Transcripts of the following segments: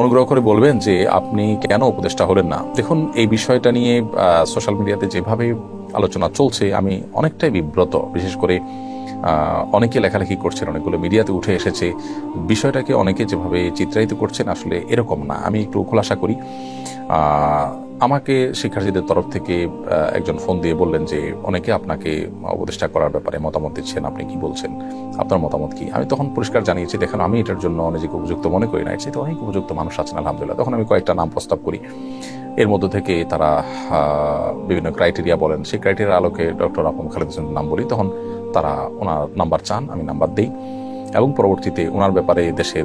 অনুগ্রহ করে বলবেন যে আপনি কেন উপদেষ্টা হলেন না? দেখুন, এই বিষয়টা নিয়ে সোশ্যাল মিডিয়াতে যেভাবে আলোচনা চলছে, আমি অনেকটাই বিব্রত। বিশেষ করে অনেকে লেখালেখি করছেন, অনেকগুলো মিডিয়াতে উঠে এসেছে। বিষয়টাকে অনেকে যেভাবে চিত্রায়িত করছেন, আসলে এরকম না। আমি একটু খোলাসা করি। আমাকে শিক্ষার্থীদের তরফ থেকে একজন ফোন দিয়ে বললেন যে, অনেকে আপনাকে উপদেষ্টা করার ব্যাপারে মতামত দিচ্ছেন। আপনি কি বলছেন? আপনার মতামত কি? আমি তখন পরিষ্কার জানিয়েছি, দেখেন, আমি এটার জন্য নিজেকে উপযুক্ত মনে করি না চাইতে অনেক উপযুক্ত মানুষ আছেন, আলহামদুলিল্লাহ। তখন আমি কয়েকটা নাম প্রস্তাব করি। এর মধ্য থেকে তারা বিভিন্ন ক্রাইটেরিয়া বলেন। সেই ক্রাইটেরিয়ার আলোকে ডক্টর আপন খালেদ নাম বলি। তখন তারা ওনার নাম্বার চান, আমি নাম্বার দিই। এবং পরবর্তীতে ওনার ব্যাপারে দেশের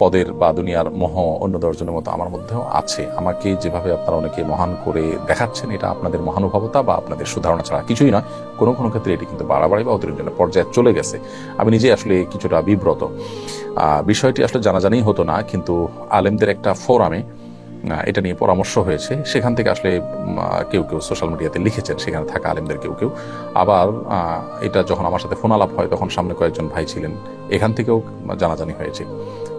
পদের বা দুনিয়ার মোহ অন্য দশজনের মতো আমার মধ্যেও আছে। আমাকে যেভাবে আপনারা অনেকে মহান করে দেখাচ্ছেন, এটা আপনাদের মহানুভবতা বা আপনাদের সুধারণা ছাড়া কিছুই নয়। কোনো কোনো ক্ষেত্রে এটি কিন্তু বাড়াবাড়ি বা অতিরঞ্জনের পর্যায়ে চলে গেছে। আমি নিজে আসলে কিছুটা বিব্রত। বিষয়টি আসলে জানাজানি হতো না, কিন্তু আলেমদের একটা ফোরামে এটা নিয়ে পরামর্শ হয়েছে। সেখান থেকে আসলে কেউ কেউ সোশ্যাল মিডিয়াতে লিখেছেন, সেখানে থাকা আলেমদের কেউ কেউ। আবার এটা যখন আমার সাথে ফোন আলাপ হয়, তখন সামনে কয়েকজন ভাই ছিলেন। এখান থেকেও জানাজানি হয়েছে।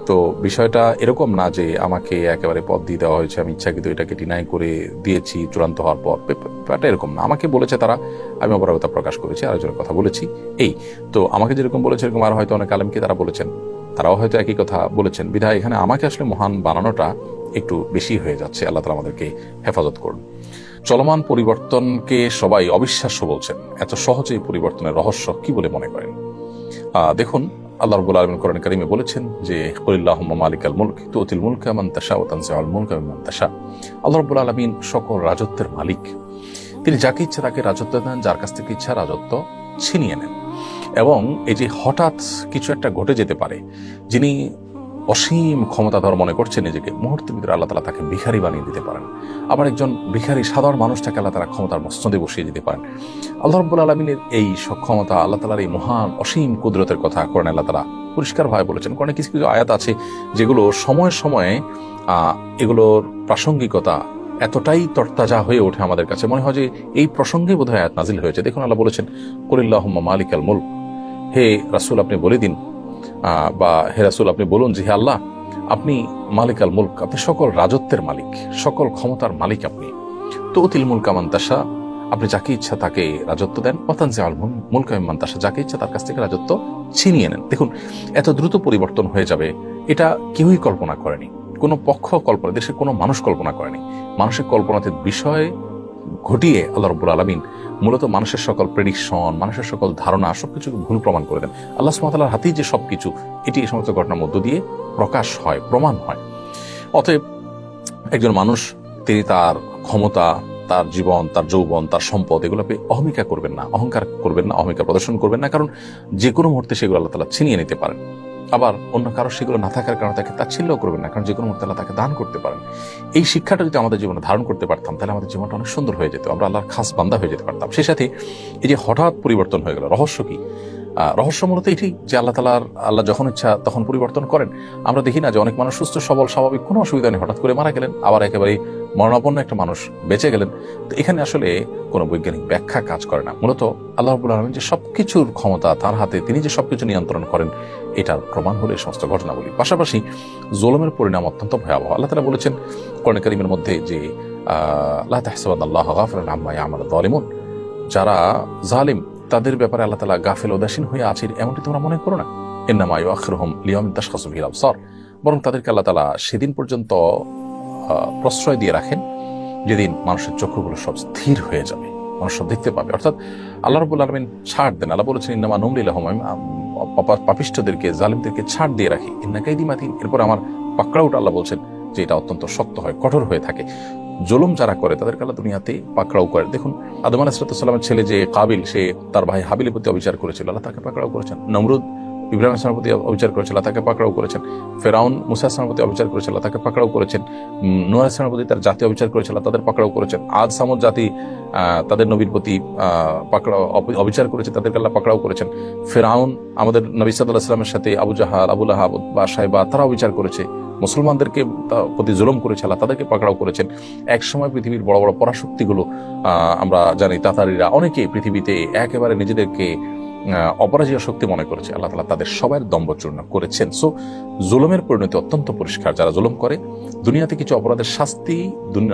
তো বিষয়টা এরকম না যে আমাকে একেবারে পদ দিয়ে দেওয়া হয়েছে, আমি ইচ্ছাকৃত এটাকে ডিনাই করে দিয়েছি, চূড়ান্ত হওয়ার পর। ব্যাপারটা এরকম না। আমাকে বলেছে তারা, আমি অপরাগতা প্রকাশ করেছি, আরেকজনের কথা বলেছি। এই, তো আমাকে যেরকম বলেছে এরকম আর হয়তো অনেক আলেমকে তারা বলেছেন। তারাও হয়তো একই কথা বলেছেন। বিধায় এখানে আমাকে আসলে মহান বানানোটা একটু বেশি হয়ে যাচ্ছে। আল্লাহ তালা আমাদেরকে হেফাজত করুন। চলমান পরিবর্তনকে সবাই অবিশ্বাস্য বলছেন। এত সহজেই পরিবর্তনের রহস্য কি বলে মনে করেন? দেখুন আল্লাহ রবুল আলমিন কোরআন করিমে বলেছেন যে কলিল্লাহ মালিক আল মুলক তুতিল মুলক মান তাশা ও তানজিউল মুলক মান তাশা আল্লাহ রবুল আলমিন সকল রাজত্বের মালিক। তিনি যাকে ইচ্ছা তাকে রাজত্ব দেন, যার কাছ থেকে ইচ্ছা রাজত্ব ছিনিয়ে নেন। এবং এই যে হঠাৎ কিছু একটা ঘটে যেতে পারে, যিনি অসীম ক্ষমতাধর মনে করছেন নিজেকে। মুহূর্তের ভিতরে আল্লাহ তালা তাকে ভিখারি বানিয়ে দিতে পারেন। আবার একজন ভিখারি সাধারণ মানুষটাকে আল্লাহ তালা ক্ষমতার মস্তদে বসিয়ে দিতে পারেন। আল্লাহ রব্বুল আলমিনের এই সক্ষমতা আল্লাহ তালার এই মহান, অসীম কুদরতের কথা করেন আল্লাহ তালা পরিষ্কারভাবে বলেছেন। কারণ কিছু কিছু আয়াত আছে যেগুলো সময়ে সময়ে এগুলোর প্রাসঙ্গিকতা এতটাই তরতাজা হয়ে ওঠে আমাদের কাছে। মনে হয় যে এই প্রসঙ্গে বোধহয় আয়াত নাজিল হয়েছে। দেখুন আল্লাহ বলেছেন কলিল্লাহ মালিক আল মুল্ক। হে রাসুল, আপনি বলে দিন বা হে রাসুল, আপনি বলুন যে, হে আল্লাহ, আপনি মালিক আল মুল্ক, আপনি সকল রাজত্বের মালিক, সকল ক্ষমতার মালিক আপনি। তো অতিল মুলক আমান্তাসা আপনি যাকে ইচ্ছা তাকে রাজত্ব দেন। অতানজে আল মুলক আমান্তাসা যাকে ইচ্ছা তার কাছ থেকে রাজত্ব ছিনিয়ে নেন। দেখুন, এত দ্রুত পরিবর্তন হয়ে যাবে, এটা কেউই কল্পনা করেনি। কোনো পক্ষ কল্পনা, দেশের কোনো মানুষ কল্পনা করেনি। মানুষের কল্পনাতে বিষয় ঘটিয়ে আল্লাহ রব্বুল আলমিন মূলত মানুষের সকল প্রেডিকশন মানুষের সকল ধারণা সবকিছুকে ভুল প্রমাণ করে দেন। আল্লাহ সুমাতালার হাতেই যে সবকিছু, এটি এই সমস্ত ঘটনার মধ্য দিয়ে প্রকাশ হয়, প্রমাণ হয়। অতএব একজন মানুষ, তিনি তার ক্ষমতা, তার জীবন, তার যৌবন, তার সম্পদ, এগুলোকে অহমিকা করবেন না, অহংকার করবেন না, অহমিকা প্রদর্শন করবেন না, কারণ যে কোনো মুহূর্তে সেগুলো আল্লাহ তালা ছিনিয়ে নিতে পারেন। আবার অন্য কারও সেগুলো না থাকার কারণে তাকে তাচ্ছিল্য করবেন না, কারণ যে কোনো মুহূর্তে তাকে দান করতে পারেন। এই শিক্ষাটা যদি আমাদের জীবনে ধারণ করতে পারতাম, তাহলে আমাদের জীবনটা অনেক সুন্দর হয়ে যেত। আমরা আল্লাহর খাস বান্দা হয়ে যেতে পারতাম। সেই সাথে এই যে হঠাৎ পরিবর্তন হয়ে গেল, রহস্য কি? রহস্য মূলত এটি যে আল্লাহ তালার আল্লাহ যখন ইচ্ছা তখন পরিবর্তন করেন। আমরা দেখি না যে অনেক মানুষ সুস্থ সবল স্বাভাবিক কোনো অসুবিধা নেই। হঠাৎ করে মারা গেলেন আবার একেবারে মরণাপন্ন একটা মানুষ বেঁচে গেলেন। তো এখানে আসলে কোনো বৈজ্ঞানিক ব্যাখ্যা কাজ করে না। মূলত আল্লাহ রবুল আলমিন যে সবকিছুর ক্ষমতা তার হাতে তিনি যে সব কিছু নিয়ন্ত্রণ করেন এটার প্রমাণ হলো এই সমস্ত ঘটনাগুলি পাশাপাশি জোলমের পরিণাম অত্যন্ত ভয়াবহ। আল্লাহ তালা বলেছেন কোরআন করিমের মধ্যে যে আহ, লা তাহসাবান আল্লাহ গাফিরান আম্মা ইয়ামালু যালিমুন যারা জালিম তাদের ব্যাপারে আল্লাহ তালা গাফেল উদাসীন হয়ে আছে এমনটি তোমরা মনে করো না? এন্নামা ইউআখিরুহুম লিয়াউমিন তাশখাসু ফিহিল আবসার। বরং তাদেরকে আল্লাহ তালা সেদিন পর্যন্ত প্রশ্রয় দিয়ে রাখেন, যেদিন মানুষের চক্ষুগুলো সব স্থির হয়ে যাবে, মানুষ সব দেখতে পাবে। অর্থাৎ আল্লাহ রবুল আলমিন ছাড় দেন। আল্লাহ বলেছেন, ইন্নামা নমলিল্লাহম আমি পাপা- পাপিষ্ঠদেরকে, জালিমদেরকে ছাড় দিয়ে রাখি। ইন্নাকাইদি মাতিন। এরপর আমার পাকড়াউটা আল্লাহ বলছেন যে, এটা অত্যন্ত শক্ত হয়, কঠোর হয়ে থাকে। জুলুম যারা করে তাদেরকে আল্লাহ দুনিয়াতে পাকড়াও করে। দেখুন আদম আলাহিসাল্লামের ছেলে যে কাবিল সে তার ভাই হাবিলের প্রতি অবিচার করেছিল আল্লাহ তাকে পাকড়াও করেছেন। নমরুদ ইব্রাহিম ইসলামের প্রতি অবিচার করেছে আল্লাহ তাকে পাকড়াও করেছেন। ফেরাউন মুসা ইসলামের প্রতি অবিচার করেছিল তাকে পাকড়াও করেছেন। উম, নোয়া ইসলামের প্রতি তার জাতি অবিচার করেছে আল্লাহ তাদের পাকড়াও করেছেন। আজ সামদ জাতি তাদের নবীর প্রতি পাকড়াও অবিচার করেছে তাদেরকে আল্লাহ পাকড়াও করেছেন। ফেরাউন আমাদের নবী সাল্লাহ ইসলামের সাথে আবু জাহাল আবুল আহাব বা সাহেবা তারা অবিচার করেছে। মুসলমানদেরকে প্রতি জুলুম করেছে, আল্লাহ তাদেরকে পাকড়াও করেছেন। এক সময় পৃথিবীর বড় বড় পরাশক্তিগুলো আমরা জানি তাতারিরা অনেকেই পৃথিবীতে একেবারে নিজেদেরকে অপরাজয় শক্তি মনে করেছে। আল্লাহ তালা তাদের সবার দম্বচূর্ণ করেছেন। সো জুলুমের পরিণতি অত্যন্ত পরিষ্কার। যারা জুলুম করে, দুনিয়াতে কিছু অপরাধের শাস্তি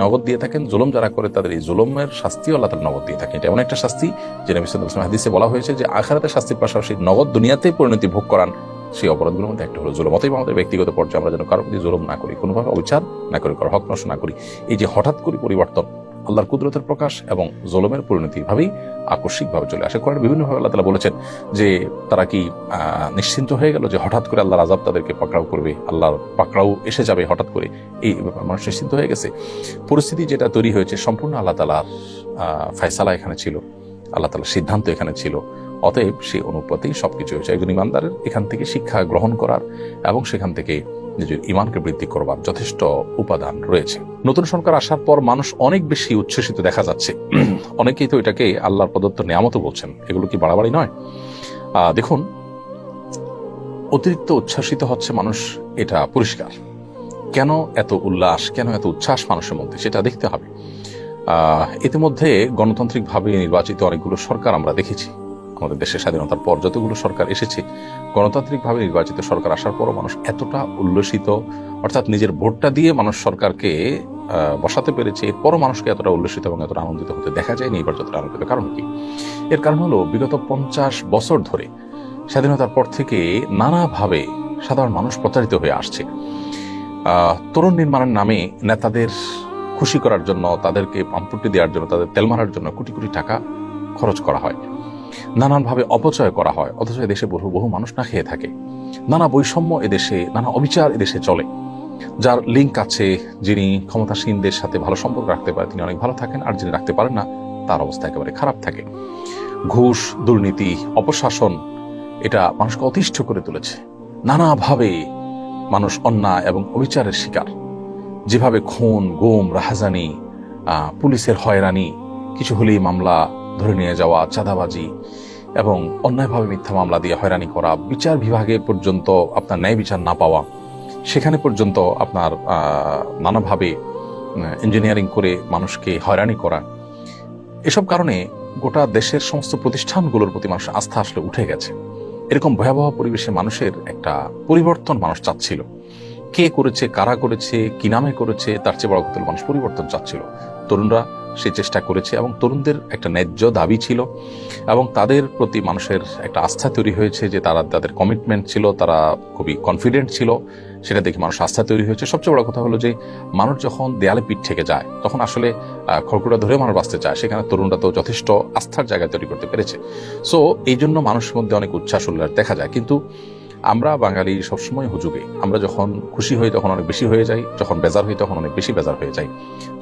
নগদ দিয়ে থাকেন। জুলুম যারা করে, তাদের এই জুলুমের শাস্তিও আল্লাহ তালা নগদ দিয়ে থাকেন। এটা এমন একটা শাস্তি, যে নবী ওয়াসাল্লাম হাদিসে বলা হয়েছে যে, আখারাতের শাস্তির পাশাপাশি নগদ দুনিয়াতে পরিণতি ভোগ করান সেই অপরাধগুলোর মধ্যে একটা হলো জুলুম। অতএব আমাদের ব্যক্তিগত পর্যায়ে আমরা যেন কারও প্রতি জুলুম না করি, কোনোভাবে অবিচার না করি, কারও হক নষ্ট না করি, এই যে হঠাৎ করে পরিবর্তন, আল্লাহর কুদরতের প্রকাশ এবং জুলুমের পরিণতি ভাবেই আকস্মিকভাবে চলে আসে। কোরআন বিভিন্নভাবে আল্লাহ তালা বলেছেন যে তারা কি নিশ্চিন্ত হয়ে গেল যে হঠাৎ করে আল্লাহর আজাব তাদেরকে পাকড়াও করবে, আল্লাহর পাকড়াও এসে যাবে হঠাৎ করে? এই ব্যাপার মানুষ নিশ্চিন্ত হয়ে গেছে। পরিস্থিতি যেটা তৈরি হয়েছে, সম্পূর্ণ আল্লাহ তালার ফয়সালা এখানে ছিল, আল্লাহ তালার সিদ্ধান্ত এখানে ছিল। অতএব সেই অনুপাতেই সবকিছু হয়েছে। একজন ইমানদারের এখান থেকে শিক্ষা গ্রহণ করার এবং সেখান থেকে নিজের ইমানকে বৃদ্ধি করবার যথেষ্ট উপাদান রয়েছে। নতুন সরকার আসার পর মানুষ অনেক বেশি উচ্ছ্বসিত দেখা যাচ্ছে। অনেকেই তো এটাকে আল্লাহর প্রদত্ত নিয়ামত বলছেন। এগুলো কি বাড়াবাড়ি নয়? দেখুন, অতিরিক্ত উচ্ছ্বাসিত হচ্ছে মানুষ, এটা পরিষ্কার। কেন এত উল্লাস, কেন এত উচ্ছ্বাস মানুষের মধ্যে? সেটা দেখতে হবে। ইতিমধ্যে গণতান্ত্রিকভাবে নির্বাচিত অনেকগুলো সরকার আমরা দেখেছি। আমাদের দেশের স্বাধীনতার পর যতগুলো সরকার এসেছে, গণতান্ত্রিকভাবে নির্বাচিত সরকার আসার পরও মানুষ এতটা উল্লসিত, অর্থাৎ নিজের ভোটটা দিয়ে মানুষ সরকারকে বসাতে পেরেছে, এরপরও মানুষকে এতটা উল্লসিত এবং এতটা আনন্দিত হতে দেখা যায়নি এবার যতটা আনন্দিত। কারণ কি? এর কারণ হলো, বিগত পঞ্চাশ বছর ধরে স্বাধীনতার পর থেকে নানাভাবে সাধারণ মানুষ প্রতারিত হয়ে আসছে। তরুণ নির্মাণের নামে নেতাদের খুশি করার জন্য, তাদেরকে পাম্পুটি দেওয়ার জন্য, তাদের তেল মারার জন্য কোটি কোটি টাকা খরচ করা হয়। নানানভাবে অপচয় করা হয়, অথচ এদেশে বহু বহু মানুষ না খেয়ে থাকে। নানা বৈষম্য এদেশে, নানা অবিচার এদেশে চলে। যার লিঙ্ক আছে যিনি ক্ষমতাসীনদের সাথে ভালো সম্পর্ক রাখতে পারে, তিনি অনেক ভালো থাকেন, আর যিনি রাখতে পারেন না, তার অবস্থা একেবারে খারাপ থাকে। ঘুষ, দুর্নীতি, অপশাসন, এটা মানুষকে অতিষ্ঠ করে তুলেছে। নানাভাবে মানুষ অন্যায় এবং অবিচারের শিকার। যেভাবে খুন, গুম, রাহাজানি পুলিশের হয়রানি, কিছু হলেই মামলা ধরে নিয়ে যাওয়া চাঁদাবাজি এবং অন্যায়ভাবে মিথ্যা মামলা দিয়ে হয়রানি করা, বিচার বিভাগে পর্যন্ত আপনার ন্যায় বিচার না পাওয়া, সেখানে পর্যন্ত আপনার নানাভাবে ইঞ্জিনিয়ারিং করে মানুষকে হয়রানি করা, এসব কারণে গোটা দেশের সমস্ত প্রতিষ্ঠানগুলোর প্রতি মানুষের আস্থা আসলে উঠে গেছে। এরকম ভয়াবহ পরিবেশে মানুষের একটা পরিবর্তন মানুষ চাচ্ছিল। কে করেছে, কারা করেছে, কি নামে করেছে, তার চেয়ে বড় মানুষ পরিবর্তন চাচ্ছিল? তরুণরা সে চেষ্টা করেছে এবং তরুণদের একটা ন্যায্য দাবি ছিল এবং তাদের প্রতি মানুষের একটা আস্থা তৈরি হয়েছে যে তারা, তাদের কমিটমেন্ট ছিল, তারা খুবই কনফিডেন্ট ছিল, সেটা দেখে মানুষ আস্থা তৈরি হয়েছে। সবচেয়ে বড় কথা হলো যে মানুষ যখন দেয়ালে পিঠ থেকে যায়, তখন আসলে খড়কুটা ধরে মানুষ বাঁচতে চায়। সেখানে তরুণরা তো যথেষ্ট আস্থার জায়গা তৈরি করতে পেরেছে। সো এই জন্য মানুষের মধ্যে অনেক উচ্ছ্বাস, উল্লাস দেখা যায়। কিন্তু আমরা বাঙালি সবসময় হুজুগে। আমরা যখন খুশি হই তখন অনেক বেশি হয়ে যাই, যখন বেজার হই তখন অনেক বেশি বেজার হয়ে যাই।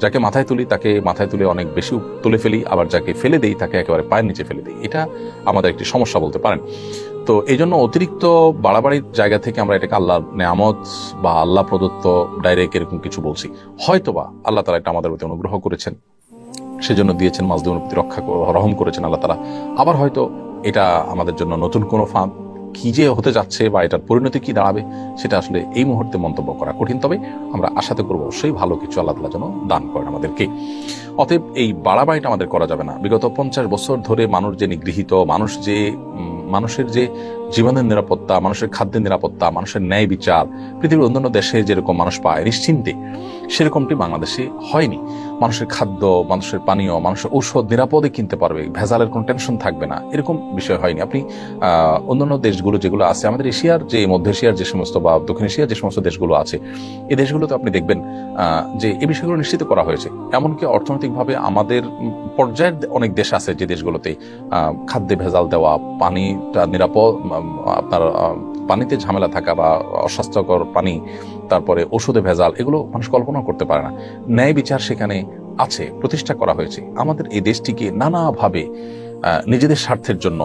যাকে মাথায় তুলি তাকে মাথায় তুলে অনেক বেশি তুলে ফেলি, আবার যাকে ফেলে দেই তাকে একেবারে পায়ের নিচে ফেলে দিই। এটা আমাদের একটি সমস্যা বলতে পারেন। তো এই জন্য অতিরিক্ত বাড়াবাড়ির জায়গা থেকে আমরা এটাকে আল্লাহ নেয়ামত বা আল্লাহ প্রদত্ত ডাইরেক্ট এরকম কিছু বলছি। হয়তোবা আল্লাহ তালা এটা আমাদের প্রতি অনুগ্রহ করেছেন। সেজন্য দিয়েছেন মাজদুমের প্রতি রক্ষা রহম করেছেন আল্লাহ তালা। আবার হয়তো এটা আমাদের জন্য নতুন কোনো ফাঁদ। কি যে হতে যাচ্ছে বা এটার পরিণতি কি দাঁড়াবে, সেটা আসলে এই মুহূর্তে মন্তব্য করা কঠিন। তবে আমরা আশাতে করব অবশ্যই ভালো কিছু আল্লাহ তালা যেন দান করেন আমাদেরকে। অতএব এই বাড়াবাড়িটা আমাদের করা যাবে না। বিগত পঞ্চাশ বছর ধরে মানুষ যে নিগৃহীত, মানুষ যে মানুষের যে জীবনের নিরাপত্তা, মানুষের খাদ্যের নিরাপত্তা, মানুষের ন্যায় বিচার, পৃথিবীর অন্যান্য দেশে যেরকম মানুষ পায়, নিশ্চিন্তে সেরকমটি বাংলাদেশে হয়নি। মানুষের খাদ্য, মানুষের পানীয়, মানুষের ঔষধ নিরাপদে কিনতে পারবে, ভেজালের কোনো টেনশন থাকবে না, এরকম বিষয় হয়নি। আপনি অন্যান্য দেশগুলো যেগুলো আছে, আমাদের এশিয়ার যে, মধ্য এশিয়ার যে সমস্ত বা দক্ষিণ এশিয়ার যে সমস্ত দেশগুলো আছে, এই দেশগুলোতে আপনি দেখবেন যে এই বিষয়গুলো নিশ্চিত করা হয়েছে। এমনকি অর্থনৈতিকভাবে আমাদের পর্যায়ের অনেক দেশ আছে যে দেশগুলোতে খাদ্যে ভেজাল দেওয়া, পানিটা নিরাপদ আপনার পানিতে ঝামেলা থাকা বা অস্বাস্থ্যকর পানি, তারপরে ওষুধে ভেজাল, এগুলো মানুষ কল্পনা করতে পারে না। ন্যায় বিচার সেখানে আছে, প্রতিষ্ঠা করা হয়েছে। আমাদের এই দেশটিকে নানাভাবে নিজেদের স্বার্থের জন্য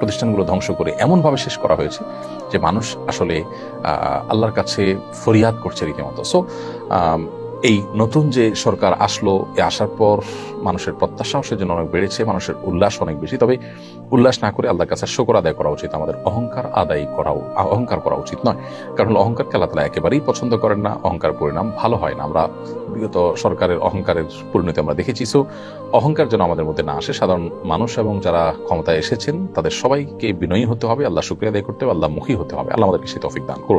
প্রতিষ্ঠানগুলো ধ্বংস করে এমনভাবে শেষ করা হয়েছে যে মানুষ আসলে আল্লাহর কাছে ফরিয়াদ করছে রীতিমতো। সো এই নতুন যে সরকার আসলো, এ আসার পর মানুষের প্রত্যাশাও সেজন্য অনেক বেড়েছে, মানুষের উল্লাস অনেক বেশি। তবে উল্লাস না করে আল্লাহর কাছে শকর আদায় করা উচিত, আমাদের অহংকার আদায় করা অহংকার করা উচিত নয়। কারণ অহংকার খেলা তালা একেবারেই পছন্দ করেন না, অহংকার পরিণাম ভালো হয় না। আমরা বিগত সরকারের অহংকারের পরিণতি আমরা দেখেছি। সো, অহংকার যেন আমাদের মধ্যে না আসে, সাধারণ মানুষ এবং যারা ক্ষমতায় এসেছেন, তাদের সবাইকে বিনয়ী হতে হবে, আল্লাহ শুক্রিয়া আদায় করতে হবে, আল্লাহ মুখী হতে হবে। আল্লাহ আমাদেরকে সে তফিক দান করুন।